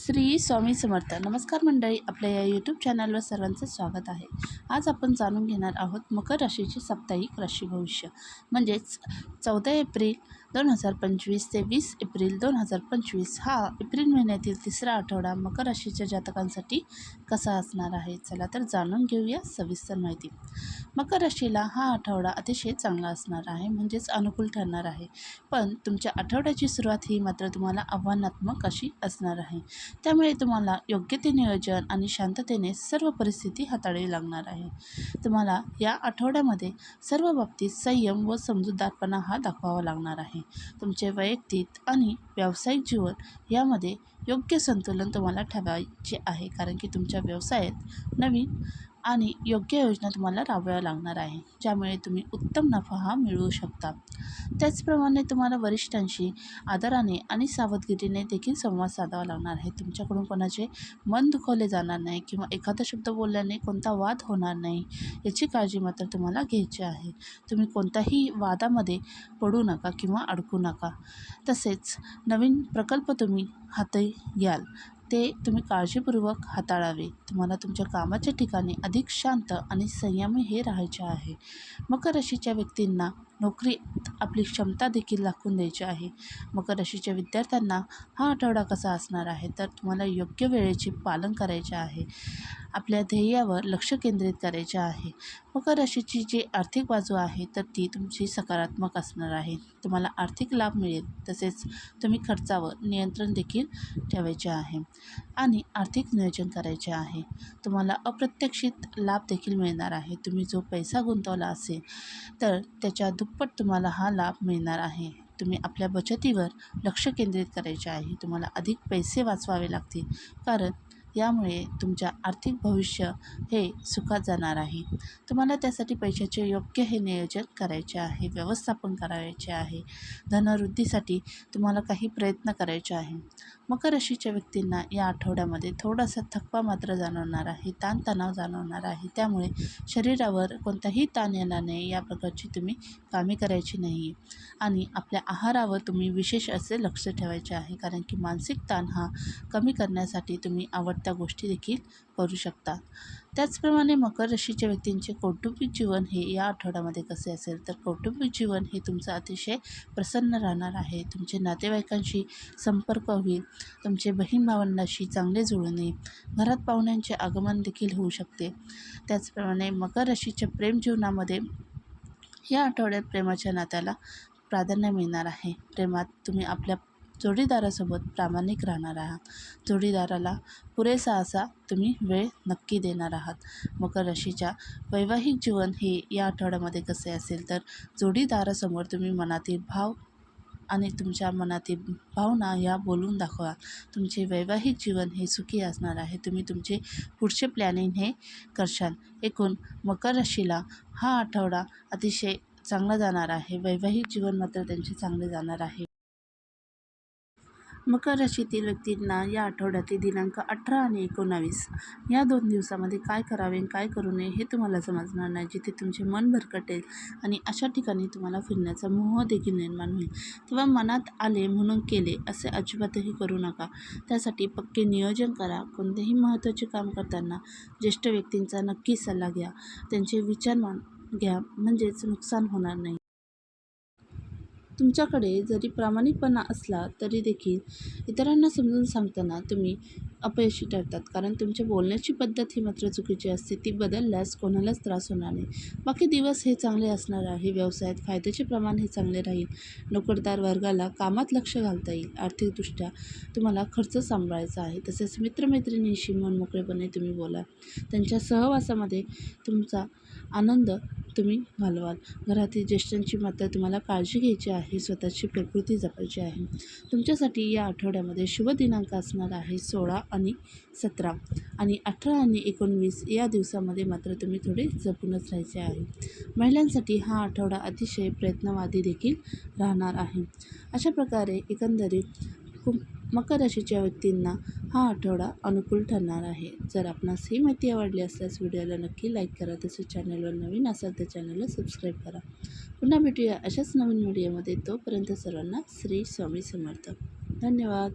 श्री स्वामी समर्थ. नमस्कार मंडळी आपल्या या यूट्यूब चॅनलवर सर्वांचं स्वागत आहे. आज आपण जाणून घेणार आहोत मकर राशीचे साप्ताहिक राशी भविष्य. म्हणजेच चौदा एप्रिल दोन हजार पंचवीस ते वीस एप्रिल दोन हजार पंचवीस हा एप्रिल महिन्यातील तिसरा आठवडा मकर राशीच्या जातकांसाठी कसा असणार आहे? चला तर जाणून घेऊया सविस्तर माहिती. मकर राशीला हा आठवडा अतिशय चांगला असणार आहे म्हणजेच अनुकूल ठरणार आहे. पण तुमच्या आठवड्याची सुरुवात ही मात्र तुम्हाला आव्हानात्मक अशी असणार आहे. त्यामुळे तुम्हाला योग्य ते नियोजन आणि शांततेने सर्व परिस्थिती हाताळावी लागणार आहे. तुम्हाला या आठवड्यामध्ये सर्व बाबतीत संयम व समजूतदारपणा हा दाखवावा लागणार आहे. तुमचे वैयक्तिक आणि व्यावसायिक जीवन यामध्ये योग्य संतुलन तुम्हाला ठेवायचे आहे कारण की तुमच्या व्यवसायात नवीन आणि योग्य योजना तुम्हाला राबवाव्या लागणार आहे ज्यामुळे तुम्ही उत्तम नफा हा मिळवू शकता. त्याचप्रमाणे तुम्हाला वरिष्ठांशी आदराने आणि सावधगिरीने देखील संवाद साधावा लागणार आहे. तुमच्याकडून कोणाचे मन दुखवले जाणार नाही किंवा एखादा शब्द बोलल्याने कोणता वाद होणार नाही याची काळजी मात्र तुम्हाला घ्यायची आहे. तुम्ही कोणत्याही वादामध्ये पडू नका किंवा अडकू नका. तसेच नवीन प्रकल्प तुम्ही हाती घ्याल. ते तुम्ही काळजीपूर्वक हाताळावे. तुम्हाला तुमच्या कामाच्या ठिकाणी अधिक शांत आणि संयमी हे राहायचे आहे. मकर राशीच्या व्यक्तींना नोकरीत आपली क्षमता देखील दाखवून द्यायची आहे. मकर राशीच्या विद्यार्थ्यांना हा आठवडा कसा असणार आहे? तर तुम्हाला योग्य वेळेचे पालन करायचे आहे. आपल्या ध्येयावर लक्ष केंद्रित करायचे आहे. मकर राशीची जी आर्थिक बाजू आहे तर ती तुमची सकारात्मक असणार आहे. तुम्हाला आर्थिक लाभ मिळेल तसेच तुम्ही खर्चावर नियंत्रण देखील ठेवायचे आहे आणि आर्थिक नियोजन करायचे आहे. तुम्हाला अप्रत्यक्षित लाभ देखील मिळणार आहे. तुम्ही जो पैसा गुंतवला असेल तर त्याच्या दुप्पट तुम्हाला हा लाभ मिळणार आहे. तुम्ही आपल्या बचतीवर लक्ष केंद्रित करायचे आहे. तुम्हाला अधिक पैसे वाचवावे लागतील. कारण यामुळे तुमच्या आर्थिक भविष्य हे सुखात जाणार आहे. तुम्हाला त्यासाठी पैशाचे योग्य हे नियोजन करायचे आहे. व्यवस्थापन करायचे आहे. धनवृद्धीसाठी तुम्हाला काही प्रयत्न करायचे आहे. मकर राशीच्या व्यक्तींना या आठवड्यामध्ये थोडासा थकवा मात्र जाणवणार आहे ताणतणाव जाणवणार आहे. त्यामुळे शरीरावर कोणताही ताण येणार नाही या प्रकारची तुम्ही कामे करायची नाही आणि आपल्या आहारावर तुम्ही विशेष असे लक्ष ठेवायचे आहे कारण की मानसिक ताण हा कमी करण्यासाठी तुम्ही आवडत्या गोष्टी देखील करू शकता. त्याचप्रमाणे मकर राशीच्या व्यक्तींचे कौटुंबिक जीवन हे या आठवड्यामध्ये कसे असेल? तर कौटुंबिक जीवन हे तुमचं अतिशय प्रसन्न राहणार आहे. तुमचे नातेवाईकांशी संपर्क होईल तुमचे बहीण भावंडाशी चांगले जुळून येईल घरात पाहुण्यांचे आगमन देखील होऊ शकते. त्याचप्रमाणे मकर राशीच्या प्रेम जीवनामध्ये या आठवड्यात प्रेमाच्या नात्याला प्राधान्य मिळणार आहे. प्रेमात तुम्ही आपल्या जोडीदारासोबत प्रामाणिक राहणार आहात. जोडीदाराला पुरेसा असा तुम्ही वेळ नक्की देणार आहात. मकर राशीच्या वैवाहिक जीवन हे या आठवड्यामध्ये कसे असेल तर जोडीदारासमोर तुम्ही मनातील भाव आणि तुमच्या मनातील भावना या बोलून दाखवा. तुमचे वैवाहिक जीवन हे सुखी असणार आहे. तुम्ही तुमचे पुढचे प्लॅनिंग हे करशाल. एकूण मकर राशीला हा आठवडा अतिशय चांगला जाणार आहे. वैवाहिक जीवन मात्र त्यांचे चांगले जाणार आहे. मकर राशीतील व्यक्तींना या आठवड्यातील दिनांक अठरा आणि एकोणावीस या दोन दिवसामध्ये काय करावे काय करू नये हे तुम्हाला समजणार नाही. जिथे तुमचे मन भरकटेल आणि अशा ठिकाणी तुम्हाला फिरण्याचा मोह देखील निर्माण होईल. तेव्हा मनात आले म्हणून केले असे अजिबातही करू नका. त्यासाठी पक्के नियोजन करा. कोणतेही महत्त्वाचे काम करताना ज्येष्ठ व्यक्तींचा नक्की सल्ला घ्या. त्यांचे विचार मान घ्या. म्हणजेच नुकसान होणार नाही. तुमच्याकडे जरी प्रामाणिकपणा असला तरी देखील इतरांना समजून सांगताना तुम्ही अपयशी ठरतात. कारण तुमच्या बोलण्याची पद्धत ही मात्र चुकीची असते. ती बदलल्यास कोणालाच त्रास होणार नाही. बाकी दिवस हे चांगले असणार आहे. व्यवसायात फायद्याचे प्रमाण हे चांगले राहील. नोकरदार वर्गाला कामात लक्ष घालता येईल. आर्थिकदृष्ट्या तुम्हाला खर्च सांभाळायचा आहे. तसेच मित्रमैत्रिणींशी मनमोकळेपणे तुम्ही बोला. त्यांच्या सहवासामध्ये तुमचा आनंद तुम्ही घालवाल. घरातील ज्येष्ठांची मात्र तुम्हाला काळजी घ्यायची आहे. स्वतःची प्रकृती जपायची आहे. तुमच्यासाठी या आठवड्यामध्ये शुभ दिनांक असणार आहे. सोळा आणि सतरा. आणि अठरा आणि एकोणवीस या दिवसामध्ये मात्र तुम्ही थोडे जपूनच राहायचे आहे. महिलांसाठी हा आठवडा अतिशय प्रयत्नवादी देखील राहणार आहे. अशा प्रकारे एकंदरीत खूप मकर राशीच्या व्यक्तींना हा आठवडा अनुकूल ठरणार आहे. जर आपणास ही माहिती आवडली असल्यास व्हिडिओला नक्की लाईक करा तसेच चॅनलवर नवीन असाल तर चॅनलला सबस्क्राईब करा. पुन्हा भेटूया अशाच नवीन व्हिडिओमध्ये. तोपर्यंत सर्वांना श्री स्वामी समर्थ. धन्यवाद.